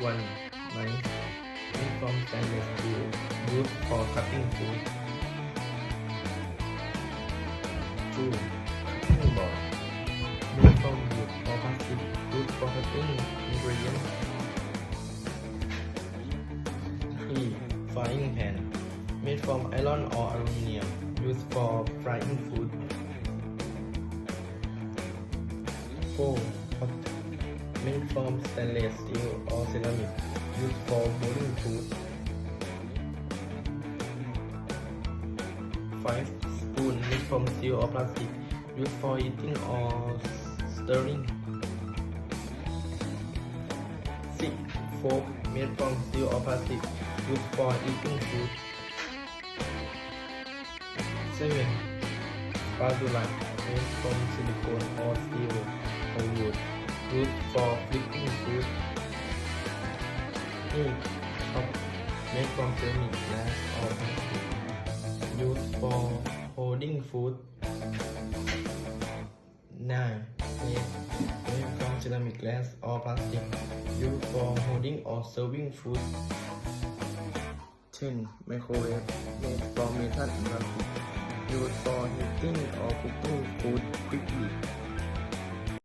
One knife made from stainless steel used for cutting food. Two cutting board made from wood or plastic used for cutting ingredients. Three frying pan made from iron or aluminum used for frying food. Four pot made from stainless steel or ceramic used for boiling food. Five spoon made from steel or plastic used for eating or stirring. Six fork made from steel or plastic used for eating food. Seven spatula made from silicone or steel used for flipping food. Eight cup made from ceramic glass or plastic used for holding food. Nine plate made from ceramic glass or plastic used for holding or serving food. 10. Microwave made from metal and plastic used for heating